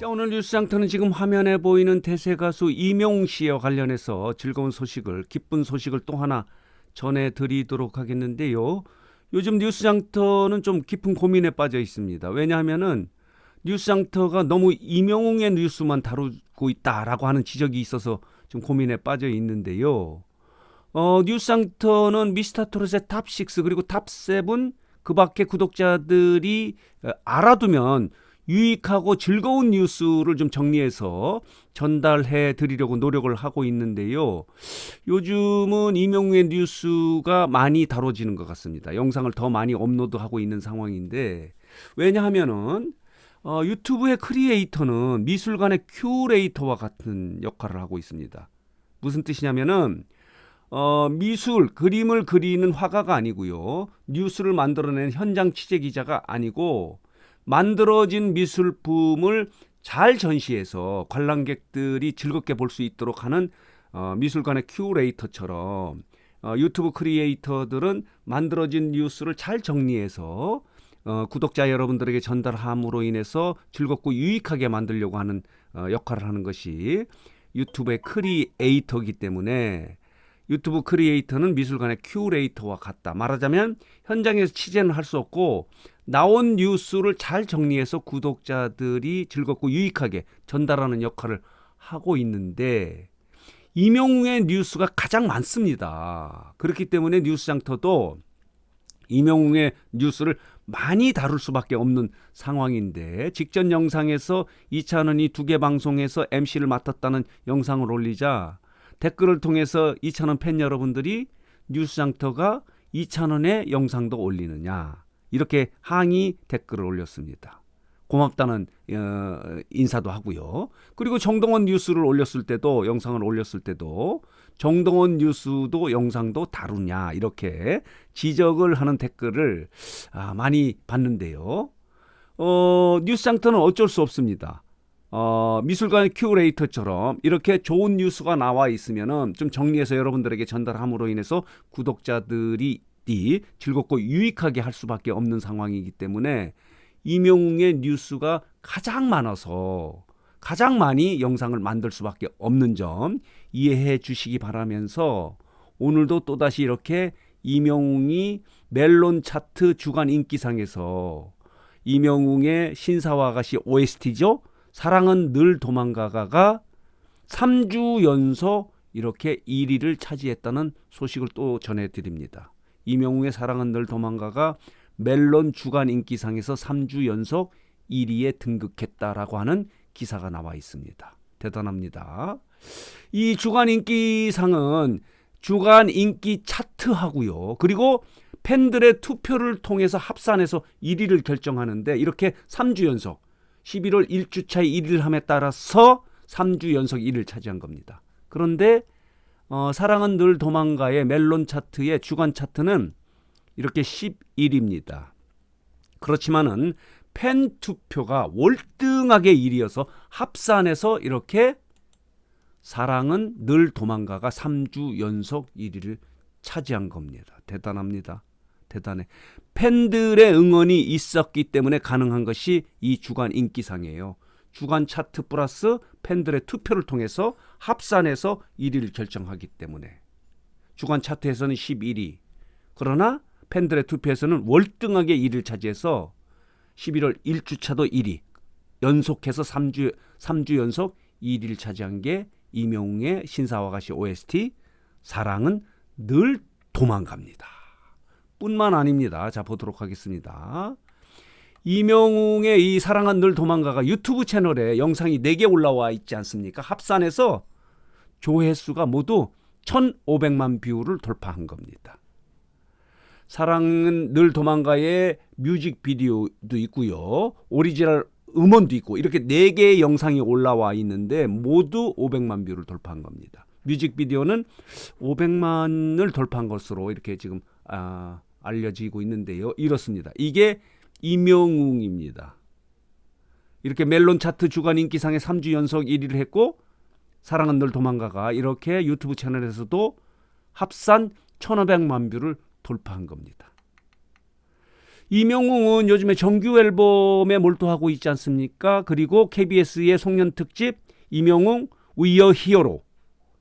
자, 오늘 뉴스장터는 지금 화면에 보이는 대세 가수 이명웅 씨와 관련해서 즐거운 소식을 기쁜 소식을 또 하나 전해드리도록 하겠는데요. 요즘 뉴스장터는 좀 깊은 고민에 빠져 있습니다. 왜냐하면은 뉴스장터가 너무 이명웅의 뉴스만 다루고 있다라고 하는 지적이 있어서 좀 고민에 빠져 있는데요. 어, 뉴스장터는 미스터트롯의 탑6 그리고 탑7 그 밖에 구독자들이 어, 알아두면 유익하고 즐거운 뉴스를 좀 정리해서 전달해 드리려고 노력을 하고 있는데요. 요즘은 이명우의 뉴스가 많이 다뤄지는 것 같습니다. 영상을 더 많이 업로드하고 있는 상황인데 왜냐하면은 어, 유튜브의 크리에이터는 미술관의 큐레이터와 같은 역할을 하고 있습니다. 무슨 뜻이냐면은 어, 미술, 그림을 그리는 화가가 아니고요. 뉴스를 만들어낸 현장 취재 기자가 아니고 만들어진 미술품을 잘 전시해서 관람객들이 즐겁게 볼 수 있도록 하는 어, 미술관의 큐레이터처럼 어, 유튜브 크리에이터들은 만들어진 뉴스를 잘 정리해서 어, 구독자 여러분들에게 전달함으로 인해서 즐겁고 유익하게 만들려고 하는 어, 역할을 하는 것이 유튜브의 크리에이터이기 때문에 유튜브 크리에이터는 미술관의 큐레이터와 같다. 말하자면 현장에서 취재는 할 수 없고 나온 뉴스를 잘 정리해서 구독자들이 즐겁고 유익하게 전달하는 역할을 하고 있는데 이명웅의 뉴스가 가장 많습니다. 그렇기 때문에 뉴스 장터도 이명웅의 뉴스를 많이 다룰 수밖에 없는 상황인데 직전 영상에서 이찬원이 두 개 방송에서 MC를 맡았다는 영상을 올리자 댓글을 통해서 이찬원 팬 여러분들이 뉴스장터가 이찬원의 영상도 올리느냐 이렇게 항의 댓글을 올렸습니다. 고맙다는 어, 인사도 하고요. 그리고 정동원 뉴스를 올렸을 때도 영상을 올렸을 때도 정동원 뉴스도 영상도 다루냐 이렇게 지적을 하는 댓글을 아, 많이 봤는데요. 어, 뉴스장터는 어쩔 수 없습니다. 어, 미술관 큐레이터처럼 이렇게 좋은 뉴스가 나와 있으면은 좀 정리해서 여러분들에게 전달함으로 인해서 구독자들이 즐겁고 유익하게 할 수밖에 없는 상황이기 때문에 이명웅의 뉴스가 가장 많아서 가장 많이 영상을 만들 수밖에 없는 점 이해해 주시기 바라면서 오늘도 또다시 이렇게 이명웅이 멜론 차트 주간 인기상에서 이명웅의 신사와 아가씨 OST죠. 사랑은 늘 도망가가가 3주 연속 이렇게 1위를 차지했다는 소식을 또 전해드립니다. 이명웅의 사랑은 늘 도망가가 멜론 주간 인기상에서 3주 연속 1위에 등극했다라고 하는 기사가 나와 있습니다. 대단합니다. 이 주간 인기상은 주간 인기 차트하고요. 그리고 팬들의 투표를 통해서 합산해서 1위를 결정하는데 이렇게 3주 연속 11월 1주차에 1위를 함에 따라서 3주 연속 1위를 차지한 겁니다. 그런데 어, 사랑은 늘 도망가의 멜론 차트의 주간 차트는 이렇게 11입니다. 그렇지만은 팬 투표가 월등하게 1위여서 합산해서 이렇게 사랑은 늘 도망가가 3주 연속 1위를 차지한 겁니다. 대단합니다. 대단해. 팬들의 응원이 있었기 때문에 가능한 것이 이 주간 인기상이에요. 주간 차트 플러스 팬들의 투표를 통해서 합산해서 1위를 결정하기 때문에 주간 차트에서는 11위. 그러나 팬들의 투표에서는 월등하게 1위를 차지해서 11월 1주차도 1위. 연속해서 3주 3주 연속 1위를 차지한 게 이명웅의 신사와 가시 OST 사랑은 늘 도망갑니다. 뿐만 아닙니다. 자 보도록 하겠습니다. 이명웅의 이 사랑은 늘 도망가가 유튜브 채널에 영상이 4개 올라와 있지 않습니까? 합산해서 조회수가 모두 1,500만 뷰를 돌파한 겁니다. 사랑은 늘 도망가의 뮤직비디오도 있고요. 오리지널 음원도 있고 이렇게 4개의 영상이 올라와 있는데 모두 500만 뷰를 돌파한 겁니다. 뮤직비디오는 500만을 돌파한 것으로 이렇게 지금 아, 알려지고 있는데요. 이렇습니다. 이게 이명웅입니다. 이렇게 멜론 차트 주간 인기상에 3주 연속 1위를 했고 사랑은 늘 도망가가 이렇게 유튜브 채널에서도 합산 1,500만 뷰를 돌파한 겁니다. 이명웅은 요즘에 정규 앨범에 몰두하고 있지 않습니까? 그리고 KBS의 송년 특집 이명웅 위어 히어로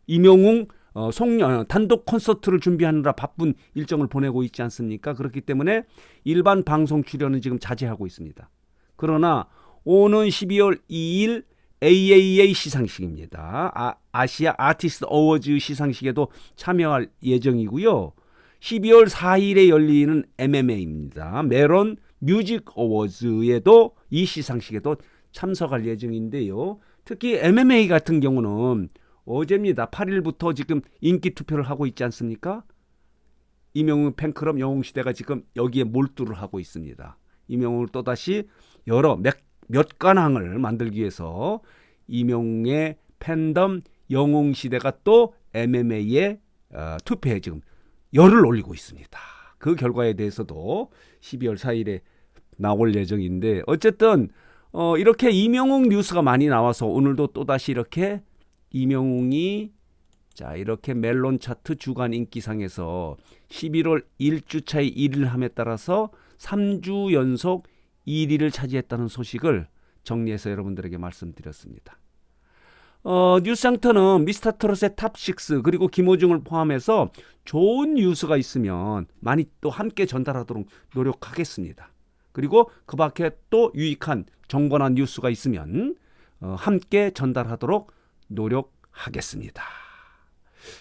이명웅 어, 송년 단독 콘서트를 준비하느라 바쁜 일정을 보내고 있지 않습니까? 그렇기 때문에 일반 방송 출연은 지금 자제하고 있습니다. 그러나 오는 12월 2일 AAA 시상식입니다. 아, 아시아 아티스트 어워즈 시상식에도 참여할 예정이고요. 12월 4일에 열리는 MMA입니다. 메론 뮤직 어워즈에도 이 시상식에도 참석할 예정인데요. 특히 MMA 같은 경우는 어제입니다. 8일부터 지금 인기 투표를 하고 있지 않습니까? 이명웅 팬클럽 영웅시대가 지금 여기에 몰두를 하고 있습니다. 이명웅을 또다시 여러 몇, 몇 관왕을 만들기 위해서 이명웅의 팬덤 영웅시대가 또 MMA에 어, 투표에 지금 열을 올리고 있습니다. 그 결과에 대해서도 12월 4일에 나올 예정인데 어쨌든 어, 이렇게 이명웅 뉴스가 많이 나와서 오늘도 또다시 이렇게 이명웅이 자 이렇게 멜론 차트 주간 인기상에서 11월 1주차의 1위를 함에 따라서 3주 연속 1위를 차지했다는 소식을 정리해서 여러분들에게 말씀드렸습니다. 어, 뉴스상터는 미스터 트롯의 탑6 그리고 김호중을 포함해서 좋은 뉴스가 있으면 많이 또 함께 전달하도록 노력하겠습니다. 그리고 그 밖에 또 유익한 정권한 뉴스가 있으면 어, 함께 전달하도록 노력하겠습니다.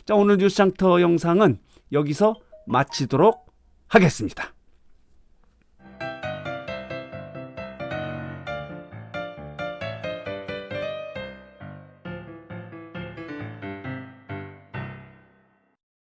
자, 오늘 뉴스장터 영상은 여기서 마치도록 하겠습니다.